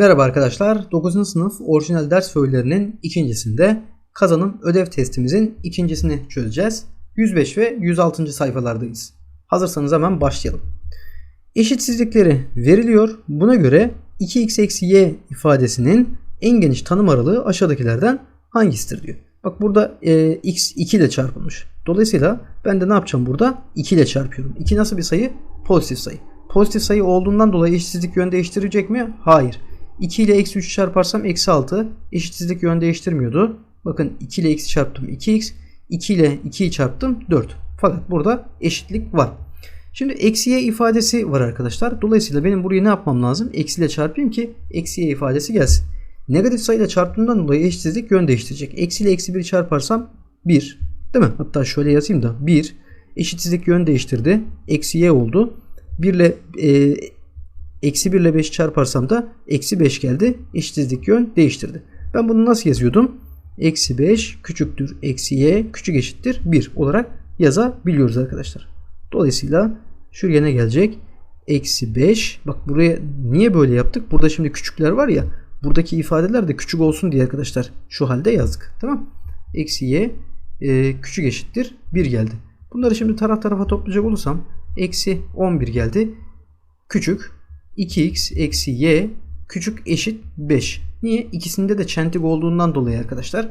Merhaba arkadaşlar. 9. sınıf orijinal ders öğelerinin ikincisinde kazanım ödev testimizin ikincisini çözeceğiz. 105 ve 106. sayfalardayız. Hazırsanız hemen başlayalım. Eşitsizlikleri veriliyor. Buna göre 2x eksi y ifadesinin en geniş tanım aralığı aşağıdakilerden hangisidir diyor. Bak burada e, x 2 ile çarpılmış. Dolayısıyla ben de ne yapacağım burada? 2 ile çarpıyorum. 2 nasıl bir sayı? Pozitif sayı. Pozitif sayı olduğundan dolayı eşitsizlik yön değiştirecek mi? Hayır. 2 ile eksi 3 çarparsam eksi 6 eşitsizlik yön değiştirmiyordu. Bakın 2 ile eksi çarptım 2x. 2 ile 2'yi çarptım 4. Fakat burada eşitlik var. Şimdi eksi y ifadesi var arkadaşlar. Dolayısıyla benim burayı ne yapmam lazım? Eksi ile çarpayım ki eksi y ifadesi gelsin. Negatif sayıyla çarptığımdan dolayı eşitsizlik yön değiştirecek. Eksi ile eksi 1 çarparsam 1. Değil mi? Hatta şöyle yazayım da 1. Eşitsizlik yön değiştirdi. Eksi y oldu. 1 ile e, eksi 1 ile 5 çarparsam da eksi 5 geldi. Eşitsizlik yön değiştirdi. Ben bunu nasıl yazıyordum? Eksi 5 küçüktür eksi y küçük eşittir 1 olarak yazabiliyoruz arkadaşlar. Dolayısıyla şuraya ne gelecek? Eksi 5. Bak buraya niye böyle yaptık? Burada şimdi küçükler var ya. Buradaki ifadeler de küçük olsun diye arkadaşlar şu halde yazdık. Tamam. Eksi y e, küçük eşittir 1 geldi. Bunları şimdi taraf tarafa toplayacak olursam eksi 11 geldi. Küçük 2x eksi y küçük eşit 5. Niye? İkisinde de çentik olduğundan dolayı arkadaşlar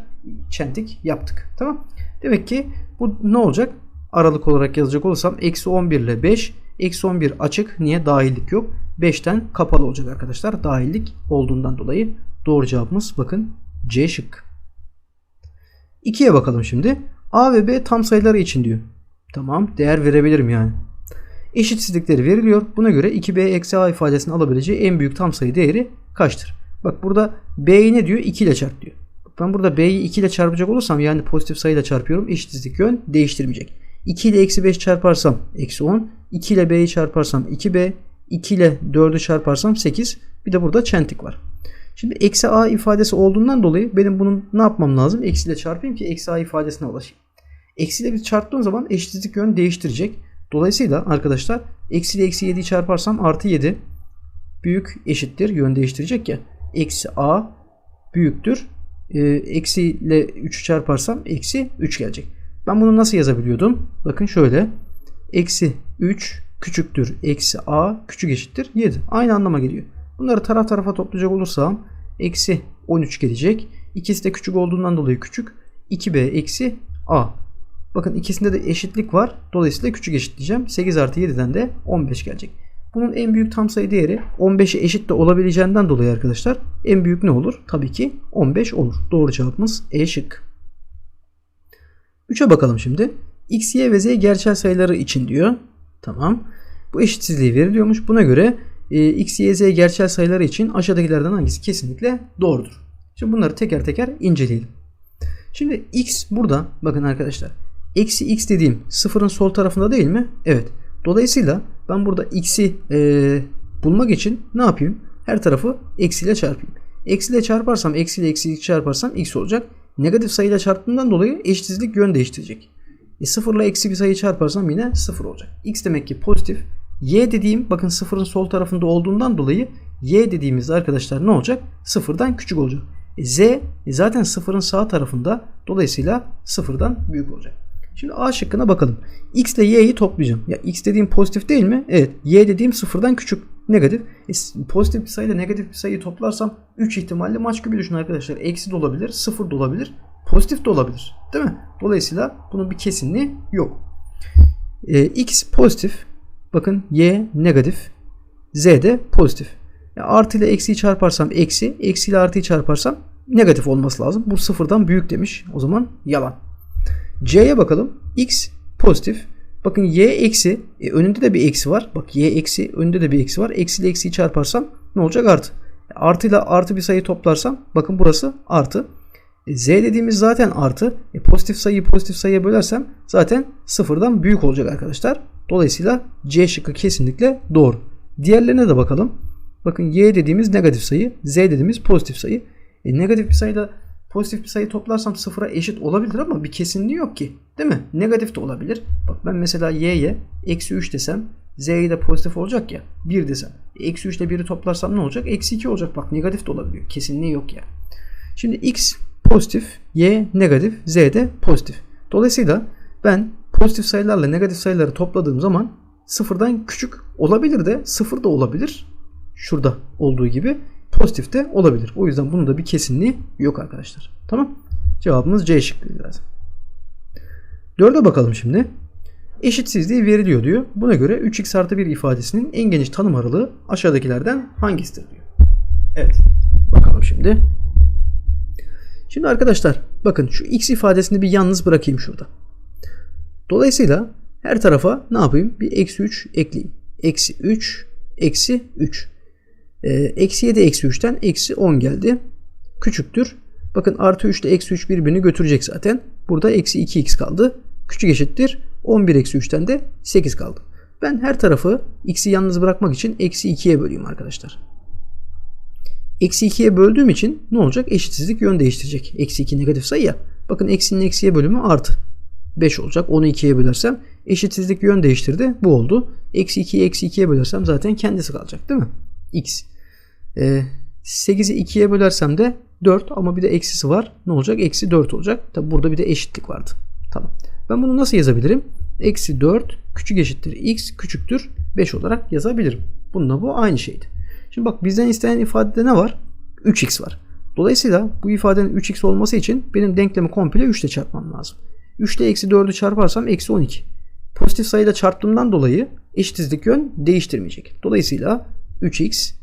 çentik yaptık. Tamam. Demek ki bu ne olacak? Aralık olarak yazacak olursam eksi 11 ile 5. Eksi 11 açık. Niye? Dahillik yok. 5'ten kapalı olacak arkadaşlar. Dahillik olduğundan dolayı doğru cevabımız bakın C şık. 2'ye bakalım şimdi. A ve B tam sayıları için diyor. Tamam. Değer verebilirim yani. Eşitsizlikleri veriliyor. Buna göre 2b eksi a ifadesini alabileceği en büyük tam sayı değeri kaçtır? Bak burada b'yi ne diyor? 2 ile çarp diyor. Ben burada b'yi 2 ile çarpacak olursam yani pozitif sayıyla çarpıyorum. Eşitsizlik yön değiştirmeyecek. 2 ile eksi 5 çarparsam eksi 10. 2 ile b'yi çarparsam 2b. 2 ile 4'ü çarparsam 8. Bir de burada çentik var. Şimdi eksi a ifadesi olduğundan dolayı benim bunun ne yapmam lazım? Eksi ile çarpayım ki eksi a ifadesine ulaşayım. Eksi ile bir çarptığım zaman eşitsizlik yön değiştirecek. Dolayısıyla arkadaşlar eksi ile eksi 7'yi çarparsam artı 7 büyük eşittir yön değiştirecek ya. Eksi a büyüktür. E, eksi ile 3'ü çarparsam eksi 3 gelecek. Ben bunu nasıl yazabiliyordum? Bakın şöyle. Eksi 3 küçüktür. Eksi a küçük eşittir 7. Aynı anlama geliyor. Bunları taraf tarafa toplayacak olursam eksi 13 gelecek. İkisi de küçük olduğundan dolayı küçük. 2b eksi a. Bakın ikisinde de eşitlik var. Dolayısıyla küçük eşitleyeceğim. 8 artı 7'den de 15 gelecek. Bunun en büyük tam sayı değeri 15'e eşit de olabileceğinden dolayı arkadaşlar en büyük ne olur? Tabii ki 15 olur. Doğru cevabımız E şık. 3'e bakalım şimdi. X, Y ve Z gerçel sayıları için diyor. Tamam. Bu eşitsizliği veriliyormuş. Buna göre e, X, Y, Z gerçel sayıları için aşağıdakilerden hangisi kesinlikle doğrudur? Şimdi bunları teker teker inceleyelim. Şimdi X burada bakın arkadaşlar eksi x dediğim sıfırın sol tarafında değil mi? Evet. Dolayısıyla ben burada x'i e, bulmak için ne yapayım? Her tarafı eksiyle çarpayım. Eksiyle çarparsam eksiyle eksi çarparsam x olacak. Negatif sayıyla çarptığımdan dolayı eşitsizlik yön değiştirecek. E, sıfırla eksi bir sayı çarparsam yine sıfır olacak. x demek ki pozitif. y dediğim bakın sıfırın sol tarafında olduğundan dolayı y dediğimiz arkadaşlar ne olacak? Sıfırdan küçük olacak. E, z e, zaten sıfırın sağ tarafında dolayısıyla sıfırdan büyük olacak. Şimdi A şıkkına bakalım. X ile Y'yi toplayacağım. Ya X dediğim pozitif değil mi? Evet. Y dediğim sıfırdan küçük. Negatif. E, pozitif bir sayıyla negatif bir sayıyı toplarsam 3 ihtimalle maç gibi düşün arkadaşlar. Eksi de olabilir, sıfır da olabilir, pozitif de olabilir. Değil mi? Dolayısıyla bunun bir kesinliği yok. E, X pozitif. Bakın Y negatif. Z de pozitif. Ya artı ile eksiyi çarparsam eksi, eksi ile artıyı çarparsam negatif olması lazım. Bu sıfırdan büyük demiş. O zaman yalan. C'ye bakalım. X pozitif. Bakın y eksi. E, önünde de bir eksi var. Bak y eksi önünde de bir eksi var. Eksi ile eksiyi çarparsam ne olacak? Artı. Artı ile artı bir sayı toplarsam bakın burası artı. E, z dediğimiz zaten artı. E, pozitif sayıyı pozitif sayıya bölersem zaten sıfırdan büyük olacak arkadaşlar. Dolayısıyla C şıkkı kesinlikle doğru. Diğerlerine de bakalım. Bakın y dediğimiz negatif sayı. Z dediğimiz pozitif sayı. E, negatif bir sayıyla Pozitif bir sayı toplarsam sıfıra eşit olabilir ama bir kesinliği yok ki. Değil mi? Negatif de olabilir. Bak ben mesela y'ye eksi 3 desem Z'yi de pozitif olacak ya. 1 desem. Eksi 3 ile 1'i toplarsam ne olacak? Eksi 2 olacak. Bak negatif de olabiliyor. Kesinliği yok ya. Şimdi x pozitif, y negatif, z de pozitif. Dolayısıyla ben pozitif sayılarla negatif sayıları topladığım zaman sıfırdan küçük olabilir de sıfır da olabilir. Şurada olduğu gibi pozitif de olabilir. O yüzden bunun da bir kesinliği yok arkadaşlar. Tamam. Cevabımız C şıkkıydı lazım. Dörde bakalım şimdi. Eşitsizliği veriliyor diyor. Buna göre 3x artı 1 ifadesinin en geniş tanım aralığı aşağıdakilerden hangisidir diyor. Evet. Bakalım şimdi. Şimdi arkadaşlar bakın şu x ifadesini bir yalnız bırakayım şurada. Dolayısıyla her tarafa ne yapayım? Bir eksi 3 ekleyeyim. Eksi 3, eksi 3. Ee, eksi 7 eksi 3'ten eksi 10 geldi. Küçüktür. Bakın artı 3 ile eksi 3 birbirini götürecek zaten. Burada eksi 2x kaldı. Küçük eşittir. 11 eksi 3'ten de 8 kaldı. Ben her tarafı x'i yalnız bırakmak için eksi 2'ye böleyim arkadaşlar. Eksi 2'ye böldüğüm için ne olacak? Eşitsizlik yön değiştirecek. Eksi 2 negatif sayı ya. Bakın eksinin eksiye bölümü artı. 5 olacak. Onu 2'ye bölersem eşitsizlik yön değiştirdi. Bu oldu. Eksi 2'yi eksi 2'ye bölersem zaten kendisi kalacak değil mi? X. Ee, 8'i 2'ye bölersem de 4 ama bir de eksisi var. Ne olacak? Eksi 4 olacak. Tabi burada bir de eşitlik vardı. Tamam. Ben bunu nasıl yazabilirim? Eksi 4 küçük eşittir x küçüktür 5 olarak yazabilirim. Bununla bu aynı şeydi. Şimdi bak bizden istenen ifadede ne var? 3x var. Dolayısıyla bu ifadenin 3x olması için benim denklemi komple 3 ile çarpmam lazım. 3 ile eksi 4'ü çarparsam eksi 12. Pozitif sayıyla çarptığımdan dolayı eşitsizlik yön değiştirmeyecek. Dolayısıyla 3x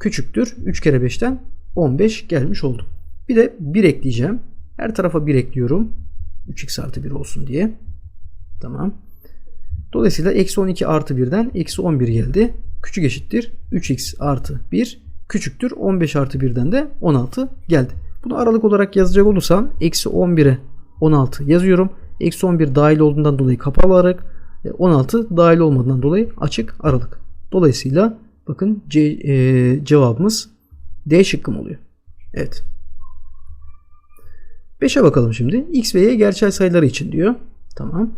küçüktür 3 kere 5'ten 15 gelmiş oldu. Bir de 1 ekleyeceğim. Her tarafa 1 ekliyorum. 3x artı 1 olsun diye. Tamam. Dolayısıyla eksi 12 artı 1'den eksi 11 geldi. Küçük eşittir 3x artı 1 küçüktür 15 artı 1'den de 16 geldi. Bunu aralık olarak yazacak olursam eksi 11'e 16 yazıyorum. Eksi 11 dahil olduğundan dolayı kapalı aralık. 16 dahil olmadığından dolayı açık aralık. Dolayısıyla bakın C, e, cevabımız D şıkkım oluyor. Evet. 5'e bakalım şimdi. X ve Y gerçel sayıları için diyor. Tamam.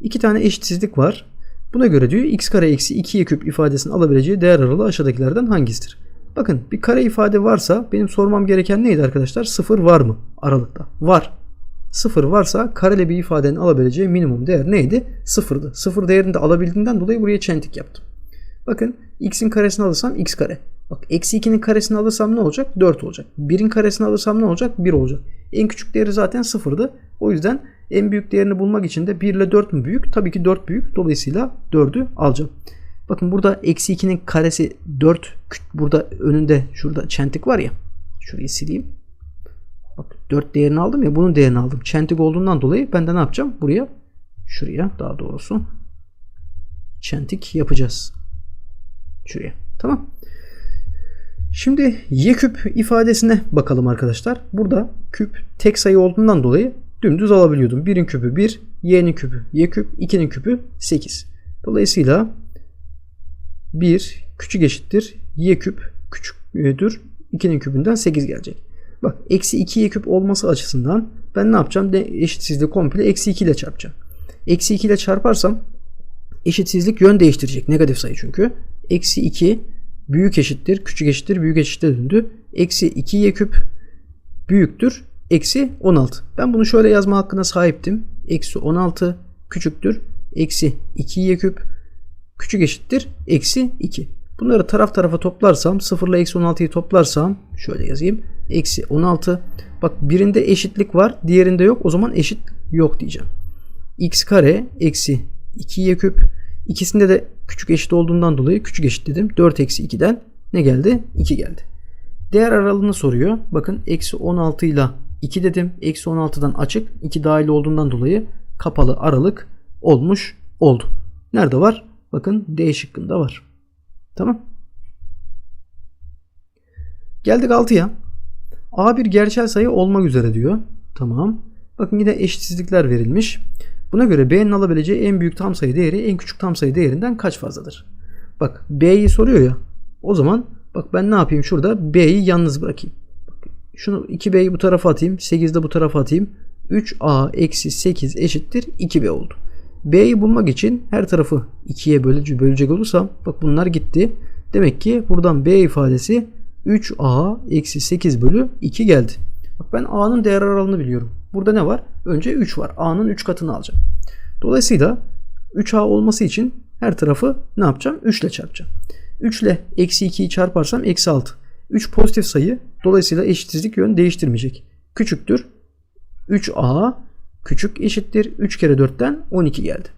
İki tane eşitsizlik var. Buna göre diyor x kare eksi 2y küp ifadesinin alabileceği değer aralığı aşağıdakilerden hangisidir? Bakın bir kare ifade varsa benim sormam gereken neydi arkadaşlar? Sıfır var mı aralıkta? Var. Sıfır varsa kareli bir ifadenin alabileceği minimum değer neydi? Sıfırdı. Sıfır değerini de alabildiğinden dolayı buraya çentik yaptım. Bakın x'in karesini alırsam x kare. Bak eksi 2'nin karesini alırsam ne olacak? 4 olacak. 1'in karesini alırsam ne olacak? 1 olacak. En küçük değeri zaten sıfırdı. O yüzden en büyük değerini bulmak için de 1 ile 4 mü büyük? Tabii ki 4 büyük. Dolayısıyla 4'ü alacağım. Bakın burada eksi 2'nin karesi 4. Burada önünde şurada çentik var ya. Şurayı sileyim. Bak 4 değerini aldım ya bunun değerini aldım. Çentik olduğundan dolayı ben de ne yapacağım? Buraya şuraya daha doğrusu çentik yapacağız. Şuraya. Tamam. Şimdi y küp ifadesine bakalım arkadaşlar. Burada küp tek sayı olduğundan dolayı dümdüz alabiliyordum. 1'in küpü 1, y'nin küpü y küp, 2'nin küpü 8. Dolayısıyla 1 küçük eşittir y küp küçüktür 2'nin küpünden 8 gelecek. Bak eksi 2 y küp olması açısından ben ne yapacağım? De eşitsizliği komple eksi 2 ile çarpacağım. Eksi 2 ile çarparsam eşitsizlik yön değiştirecek. Negatif sayı çünkü. Eksi 2 büyük eşittir, küçük eşittir, büyük eşittir döndü. Eksi 2y küp büyüktür. Eksi 16. Ben bunu şöyle yazma hakkına sahiptim. Eksi 16 küçüktür. Eksi 2y küp küçük eşittir. Eksi 2. Bunları taraf tarafa toplarsam 0 ile eksi 16'yı toplarsam şöyle yazayım. Eksi 16. Bak birinde eşitlik var. Diğerinde yok. O zaman eşit yok diyeceğim. x kare eksi 2y küp İkisinde de küçük eşit olduğundan dolayı küçük eşit dedim. 4 eksi 2'den ne geldi? 2 geldi. Değer aralığını soruyor. Bakın eksi 16 ile 2 dedim. Eksi 16'dan açık. 2 dahil olduğundan dolayı kapalı aralık olmuş oldu. Nerede var? Bakın D şıkkında var. Tamam. Geldik 6'ya. A bir gerçel sayı olmak üzere diyor. Tamam. Bakın yine eşitsizlikler verilmiş. Buna göre B'nin alabileceği en büyük tam sayı değeri en küçük tam sayı değerinden kaç fazladır? Bak B'yi soruyor ya. O zaman bak ben ne yapayım şurada B'yi yalnız bırakayım. Şunu 2B'yi bu tarafa atayım. 8'de bu tarafa atayım. 3A eksi 8 eşittir 2B oldu. B'yi bulmak için her tarafı 2'ye bölece, bölecek olursam bak bunlar gitti. Demek ki buradan B ifadesi 3A eksi 8 bölü 2 geldi. Bak ben A'nın değer aralığını biliyorum. Burada ne var? Önce 3 var. A'nın 3 katını alacağım. Dolayısıyla 3A olması için her tarafı ne yapacağım? 3 ile çarpacağım. 3 ile eksi 2'yi çarparsam eksi 6. 3 pozitif sayı. Dolayısıyla eşitsizlik yön değiştirmeyecek. Küçüktür. 3A küçük eşittir. 3 kere 4'ten 12 geldi.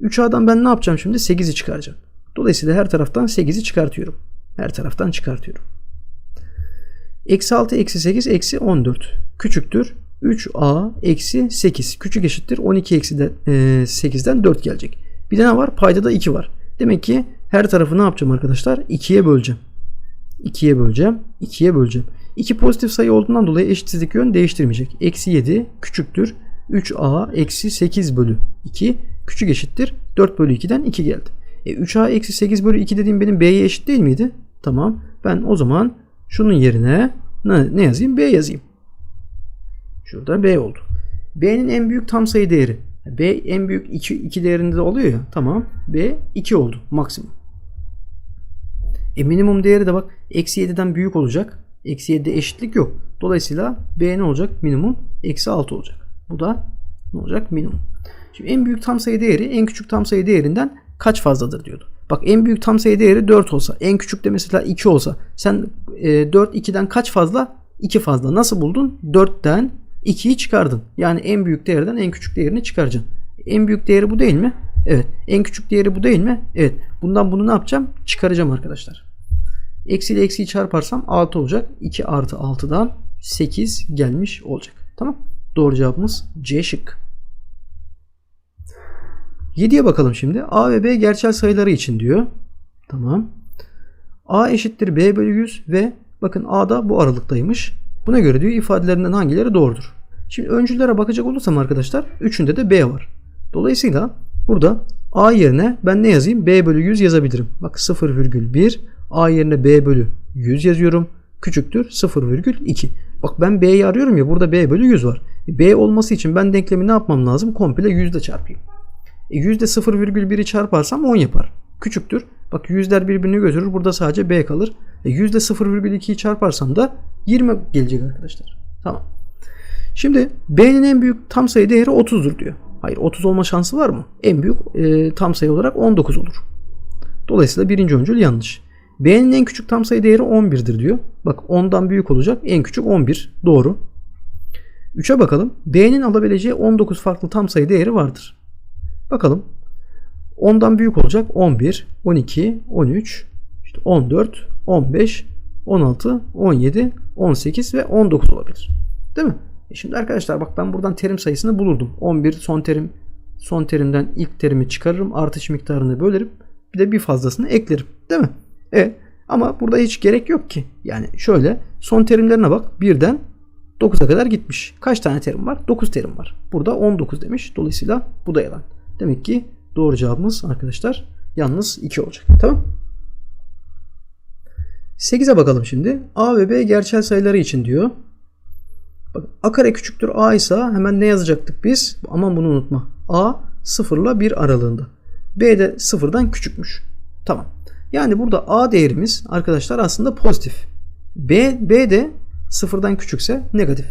3A'dan ben ne yapacağım şimdi? 8'i çıkaracağım. Dolayısıyla her taraftan 8'i çıkartıyorum. Her taraftan çıkartıyorum. Eksi 6 eksi 8 eksi 14 küçüktür. 3a eksi 8 küçük eşittir 12 eksi de, e, 8'den 4 gelecek. Bir de ne var? Payda da 2 var. Demek ki her tarafı ne yapacağım arkadaşlar? 2'ye böleceğim. 2'ye böleceğim. 2'ye böleceğim. 2 pozitif sayı olduğundan dolayı eşitsizlik yön değiştirmeyecek. Eksi 7 küçüktür. 3a eksi 8 bölü 2 küçük eşittir. 4 bölü 2'den 2 geldi. E, 3a eksi 8 bölü 2 dediğim benim b'ye eşit değil miydi? Tamam. Ben o zaman şunun yerine ne, ne yazayım? B yazayım. Şurada B oldu. B'nin en büyük tam sayı değeri. B en büyük 2, 2 değerinde de oluyor ya. Tamam. B 2 oldu maksimum. E minimum değeri de bak eksi 7'den büyük olacak. Eksi 7'de eşitlik yok. Dolayısıyla B ne olacak? Minimum eksi 6 olacak. Bu da ne olacak? Minimum. Şimdi en büyük tam sayı değeri en küçük tam sayı değerinden kaç fazladır diyordu. Bak en büyük tam sayı değeri 4 olsa, en küçük de mesela 2 olsa sen e, 4 2'den kaç fazla? 2 fazla. Nasıl buldun? 4'ten 2'yi çıkardın. Yani en büyük değerden en küçük değerini çıkaracaksın. En büyük değeri bu değil mi? Evet. En küçük değeri bu değil mi? Evet. Bundan bunu ne yapacağım? Çıkaracağım arkadaşlar. Eksi ile eksiyi çarparsam 6 olacak. 2 artı 6'dan 8 gelmiş olacak. Tamam. Doğru cevabımız C şık. 7'ye bakalım şimdi. A ve B gerçel sayıları için diyor. Tamam. A eşittir B bölü 100 ve bakın A da bu aralıktaymış. Buna göre diyor ifadelerinden hangileri doğrudur? Şimdi öncüllere bakacak olursam arkadaşlar üçünde de B var. Dolayısıyla burada A yerine ben ne yazayım? B bölü 100 yazabilirim. Bak 0,1 A yerine B bölü 100 yazıyorum. Küçüktür 0,2. Bak ben B'yi arıyorum ya burada B bölü 100 var. B olması için ben denklemi ne yapmam lazım? Komple 100 ile çarpayım. E, yüzde 0,1'i çarparsam 10 yapar. Küçüktür. Bak yüzler birbirini götürür. Burada sadece B kalır. E, yüzde 0,2'yi çarparsam da 20 gelecek arkadaşlar. Tamam. Şimdi B'nin en büyük tam sayı değeri 30'dur diyor. Hayır 30 olma şansı var mı? En büyük e, tam sayı olarak 19 olur. Dolayısıyla birinci öncül yanlış. B'nin en küçük tam sayı değeri 11'dir diyor. Bak 10'dan büyük olacak. En küçük 11. Doğru. 3'e bakalım. B'nin alabileceği 19 farklı tam sayı değeri vardır. Bakalım. 10'dan büyük olacak 11, 12, 13, işte 14, 15, 16, 17, 18 ve 19 olabilir. Değil mi? E şimdi arkadaşlar bak ben buradan terim sayısını bulurdum. 11 son terim son terimden ilk terimi çıkarırım. Artış miktarını bölerim. Bir de bir fazlasını eklerim. Değil mi? Evet. Ama burada hiç gerek yok ki. Yani şöyle son terimlerine bak. Birden 9'a kadar gitmiş. Kaç tane terim var? 9 terim var. Burada 19 demiş. Dolayısıyla bu da yalan. Demek ki doğru cevabımız arkadaşlar yalnız 2 olacak. Tamam. 8'e bakalım şimdi. A ve B gerçel sayıları için diyor. Bak, A kare küçüktür A ise hemen ne yazacaktık biz? Aman bunu unutma. A 0 ile 1 aralığında. B de 0'dan küçükmüş. Tamam. Yani burada A değerimiz arkadaşlar aslında pozitif. B, B de 0'dan küçükse negatif.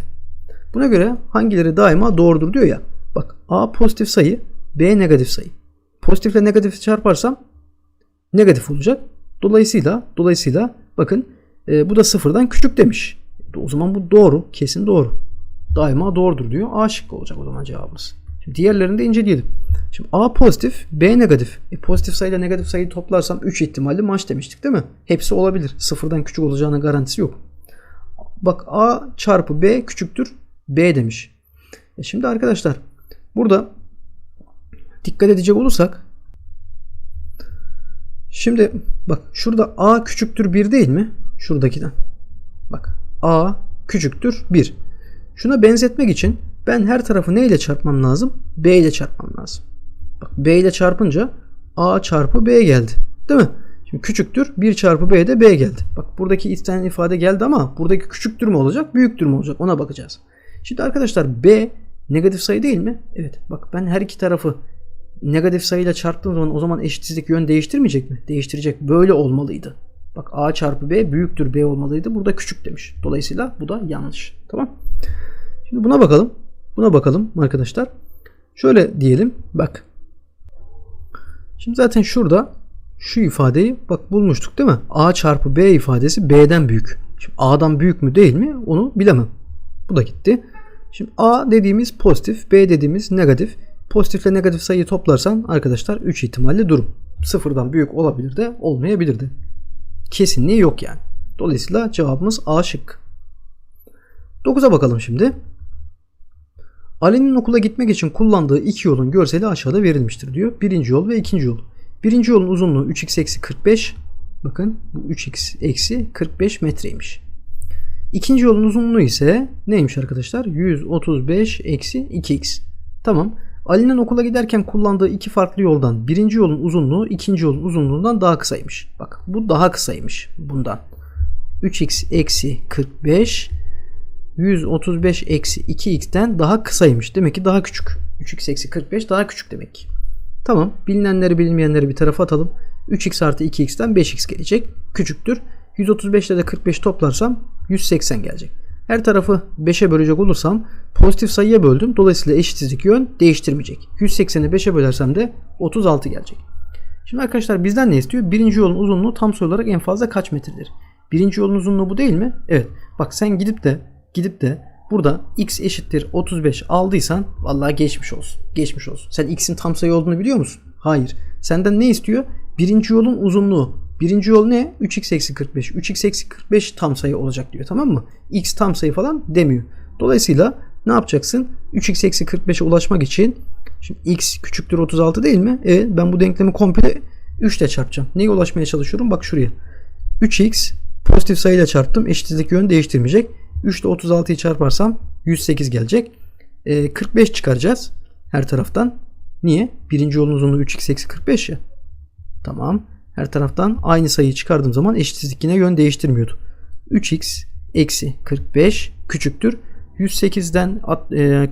Buna göre hangileri daima doğrudur diyor ya. Bak A pozitif sayı B negatif sayı. Pozitifle negatifi çarparsam negatif olacak. Dolayısıyla dolayısıyla bakın e, bu da sıfırdan küçük demiş. O zaman bu doğru. Kesin doğru. Daima doğrudur diyor. A şıkkı olacak o zaman cevabımız. Şimdi diğerlerini de inceleyelim. Şimdi A pozitif, B negatif. E, pozitif sayıyla negatif sayıyı toplarsam 3 ihtimalli maç demiştik değil mi? Hepsi olabilir. Sıfırdan küçük olacağına garantisi yok. Bak A çarpı B küçüktür B demiş. E şimdi arkadaşlar burada dikkat edecek olursak şimdi bak şurada a küçüktür 1 değil mi? Şuradakiden. Bak a küçüktür 1. Şuna benzetmek için ben her tarafı ne ile çarpmam lazım? B ile çarpmam lazım. Bak B ile çarpınca a çarpı b geldi. Değil mi? Şimdi küçüktür 1 çarpı b de b geldi. Bak buradaki istenen ifade geldi ama buradaki küçüktür mü olacak büyüktür mü olacak ona bakacağız. Şimdi arkadaşlar b negatif sayı değil mi? Evet bak ben her iki tarafı negatif sayıyla çarptığım zaman o zaman eşitsizlik yön değiştirmeyecek mi? Değiştirecek. Böyle olmalıydı. Bak a çarpı b büyüktür b olmalıydı. Burada küçük demiş. Dolayısıyla bu da yanlış. Tamam. Şimdi buna bakalım. Buna bakalım arkadaşlar. Şöyle diyelim. Bak. Şimdi zaten şurada şu ifadeyi bak bulmuştuk değil mi? A çarpı B ifadesi B'den büyük. Şimdi A'dan büyük mü değil mi onu bilemem. Bu da gitti. Şimdi A dediğimiz pozitif, B dediğimiz negatif. Pozitifle negatif sayıyı toplarsan arkadaşlar 3 ihtimalli durum. Sıfırdan büyük olabilir de olmayabilir de. Kesinliği yok yani. Dolayısıyla cevabımız A şık. 9'a bakalım şimdi. Ali'nin okula gitmek için kullandığı iki yolun görseli aşağıda verilmiştir diyor. Birinci yol ve ikinci yol. Birinci yolun uzunluğu 3x eksi 45. Bakın bu 3x eksi 45 metreymiş. İkinci yolun uzunluğu ise neymiş arkadaşlar? 135 eksi 2x. Tamam. Ali'nin okula giderken kullandığı iki farklı yoldan birinci yolun uzunluğu ikinci yolun uzunluğundan daha kısaymış. Bak bu daha kısaymış bundan. 3x eksi 45 135 eksi 2x'ten daha kısaymış. Demek ki daha küçük. 3x eksi 45 daha küçük demek ki. Tamam. Bilinenleri bilinmeyenleri bir tarafa atalım. 3x artı 2x'ten 5x gelecek. Küçüktür. 135 ile de 45 toplarsam 180 gelecek. Her tarafı 5'e bölecek olursam pozitif sayıya böldüm. Dolayısıyla eşitsizlik yön değiştirmeyecek. 180'i 5'e bölersem de 36 gelecek. Şimdi arkadaşlar bizden ne istiyor? Birinci yolun uzunluğu tam sayı olarak en fazla kaç metredir? Birinci yolun uzunluğu bu değil mi? Evet. Bak sen gidip de gidip de burada x eşittir 35 aldıysan vallahi geçmiş olsun. Geçmiş olsun. Sen x'in tam sayı olduğunu biliyor musun? Hayır. Senden ne istiyor? Birinci yolun uzunluğu. Birinci yol ne? 3x eksi 45. 3x eksi 45 tam sayı olacak diyor. Tamam mı? x tam sayı falan demiyor. Dolayısıyla ne yapacaksın? 3x eksi 45'e ulaşmak için şimdi x küçüktür 36 değil mi? Evet ben bu denklemi komple 3 ile çarpacağım. Neye ulaşmaya çalışıyorum? Bak şuraya. 3x pozitif sayıyla çarptım. Eşitsizlik yön değiştirmeyecek. 3 ile 36'yı çarparsam 108 gelecek. E, 45 çıkaracağız her taraftan. Niye? Birinci yolun uzunluğu 3x eksi 45 ya. Tamam. Her taraftan aynı sayıyı çıkardığım zaman eşitsizlik yine yön değiştirmiyordu. 3x eksi 45 küçüktür. 108'den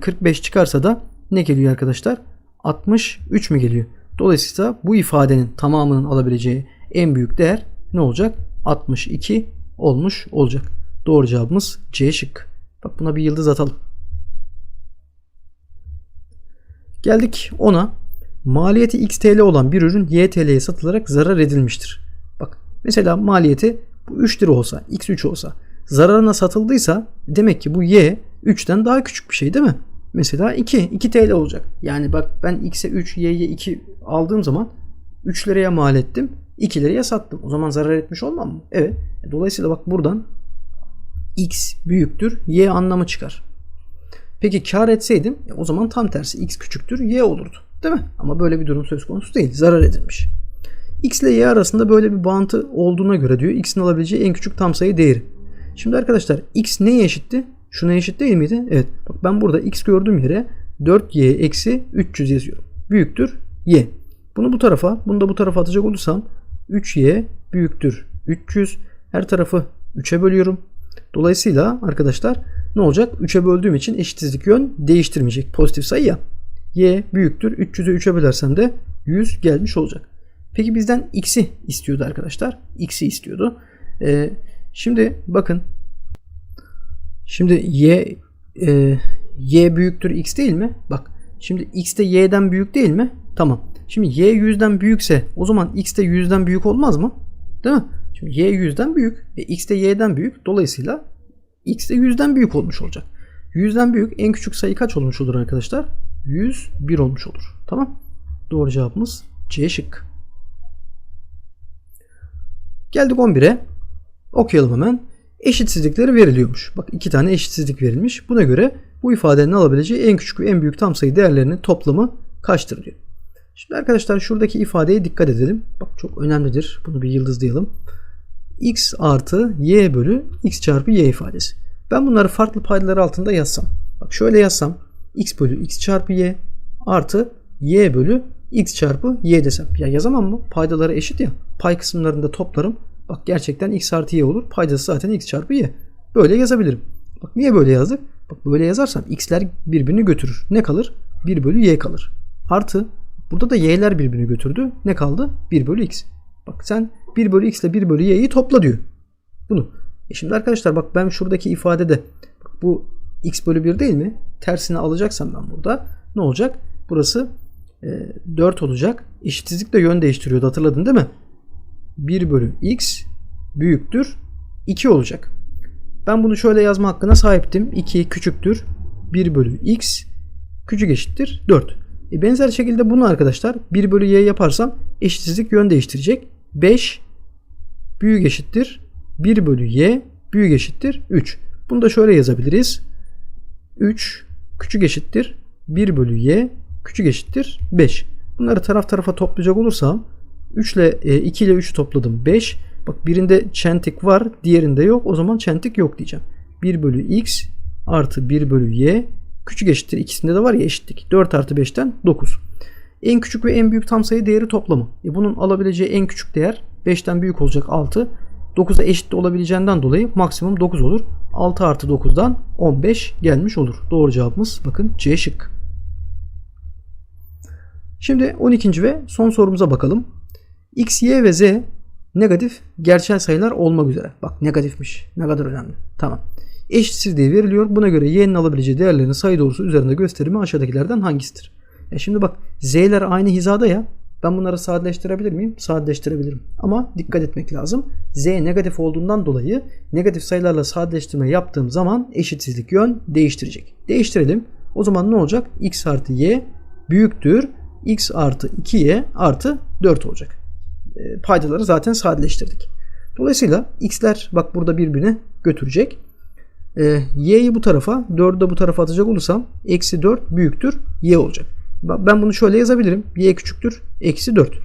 45 çıkarsa da ne geliyor arkadaşlar? 63 mi geliyor? Dolayısıyla bu ifadenin tamamının alabileceği en büyük değer ne olacak? 62 olmuş olacak. Doğru cevabımız C şık. Bak buna bir yıldız atalım. Geldik ona. Maliyeti x TL olan bir ürün y TL'ye satılarak zarar edilmiştir. Bak mesela maliyeti bu 3 lira olsa, x 3 olsa zararına satıldıysa demek ki bu y 3'ten daha küçük bir şey değil mi? Mesela 2, 2 TL olacak. Yani bak ben x'e 3, y'ye 2 aldığım zaman 3 liraya mal ettim, 2 liraya sattım. O zaman zarar etmiş olmam mı? Evet. Dolayısıyla bak buradan x büyüktür, y anlamı çıkar. Peki kar etseydim e, o zaman tam tersi x küçüktür, y olurdu. Değil mi? Ama böyle bir durum söz konusu değil. Zarar edilmiş. X ile Y arasında böyle bir bağıntı olduğuna göre diyor X'in alabileceği en küçük tam sayı değeri. Şimdi arkadaşlar X neye eşitti? Şuna eşit değil miydi? Evet. Bak ben burada X gördüğüm yere 4Y eksi 300 yazıyorum. Büyüktür Y. Bunu bu tarafa, bunu da bu tarafa atacak olursam 3Y büyüktür 300. Her tarafı 3'e bölüyorum. Dolayısıyla arkadaşlar ne olacak? 3'e böldüğüm için eşitsizlik yön değiştirmeyecek. Pozitif sayı ya y büyüktür. 300'ü 3'e bölersem de 100 gelmiş olacak. Peki bizden x'i istiyordu arkadaşlar. x'i istiyordu. Ee, şimdi bakın. Şimdi y e, y büyüktür x değil mi? Bak. Şimdi x de y'den büyük değil mi? Tamam. Şimdi y 100'den büyükse o zaman x de 100'den büyük olmaz mı? Değil mi? Şimdi y 100'den büyük. E, x de y'den büyük. Dolayısıyla x de 100'den büyük olmuş olacak. 100'den büyük en küçük sayı kaç olmuş olur arkadaşlar? 101 olmuş olur. Tamam. Doğru cevabımız C şık. Geldik 11'e. Okuyalım hemen. Eşitsizlikleri veriliyormuş. Bak iki tane eşitsizlik verilmiş. Buna göre bu ifadenin alabileceği en küçük ve en büyük tam sayı değerlerinin toplamı kaçtır diyor. Şimdi arkadaşlar şuradaki ifadeye dikkat edelim. Bak çok önemlidir. Bunu bir yıldızlayalım. x artı y bölü x çarpı y ifadesi. Ben bunları farklı paydalar altında yazsam. Bak şöyle yazsam x bölü x çarpı y artı y bölü x çarpı y desem. Ya yazamam mı? Paydaları eşit ya. Pay kısımlarında toplarım. Bak gerçekten x artı y olur. Paydası zaten x çarpı y. Böyle yazabilirim. Bak niye böyle yazdık? Bak böyle yazarsam x'ler birbirini götürür. Ne kalır? 1 bölü y kalır. Artı Burada da y'ler birbirini götürdü. Ne kaldı? 1 bölü x. Bak sen 1 bölü x ile 1 bölü y'yi topla diyor. Bunu. E şimdi arkadaşlar bak ben şuradaki ifadede bu x bölü 1 değil mi? Tersini alacaksam ben burada ne olacak? Burası e, 4 olacak. Eşitsizlik de yön değiştiriyordu hatırladın değil mi? 1 bölü x büyüktür 2 olacak. Ben bunu şöyle yazma hakkına sahiptim. 2 küçüktür 1 bölü x küçük eşittir 4. E benzer şekilde bunu arkadaşlar 1 bölü y yaparsam eşitsizlik yön değiştirecek. 5 büyük eşittir 1 bölü y büyük eşittir 3. Bunu da şöyle yazabiliriz. 3 küçük eşittir 1 bölü y küçük eşittir 5. Bunları taraf tarafa toplayacak olursam 3 ile 2 ile 3'ü topladım 5. Bak birinde çentik var diğerinde yok. O zaman çentik yok diyeceğim. 1 bölü x artı 1 bölü y küçük eşittir. İkisinde de var ya eşitlik. 4 artı 5'ten 9. En küçük ve en büyük tam sayı değeri toplamı. E bunun alabileceği en küçük değer 5'ten büyük olacak 6. 9'a eşit de olabileceğinden dolayı maksimum 9 olur. 6 artı 9'dan 15 gelmiş olur. Doğru cevabımız bakın C şık. Şimdi 12. ve son sorumuza bakalım. X, Y ve Z negatif gerçel sayılar olmak üzere. Bak negatifmiş. Ne kadar önemli. Tamam. Eşitsizliği veriliyor. Buna göre y'nin alabileceği değerlerin sayı doğrusu üzerinde gösterimi aşağıdakilerden hangisidir? E şimdi bak z'ler aynı hizada ya. Ben bunları sadeleştirebilir miyim? Sadeleştirebilirim. Ama dikkat etmek lazım. Z negatif olduğundan dolayı negatif sayılarla sadeleştirme yaptığım zaman eşitsizlik yön değiştirecek. Değiştirelim. O zaman ne olacak? x artı y büyüktür. x artı 2y artı 4 olacak. E, paydaları zaten sadeleştirdik. Dolayısıyla x'ler bak burada birbirini götürecek. E, y'yi bu tarafa 4'ü de bu tarafa atacak olursam eksi 4 büyüktür y olacak. Ben bunu şöyle yazabilirim. y küçüktür eksi 4.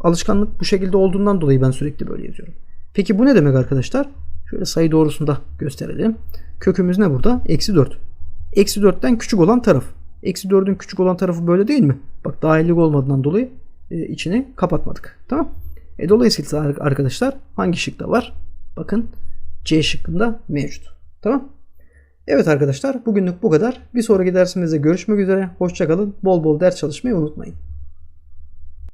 Alışkanlık bu şekilde olduğundan dolayı ben sürekli böyle yazıyorum. Peki bu ne demek arkadaşlar? Şöyle sayı doğrusunda gösterelim. Kökümüz ne burada? Eksi 4. Eksi 4'ten küçük olan taraf. Eksi 4'ün küçük olan tarafı böyle değil mi? Bak dahillik olmadığından dolayı e, içini kapatmadık. Tamam. E, dolayısıyla arkadaşlar hangi şıkta var? Bakın C şıkkında mevcut. Tamam. Evet arkadaşlar bugünlük bu kadar. Bir sonraki dersimizde görüşmek üzere. Hoşçakalın. Bol bol ders çalışmayı unutmayın.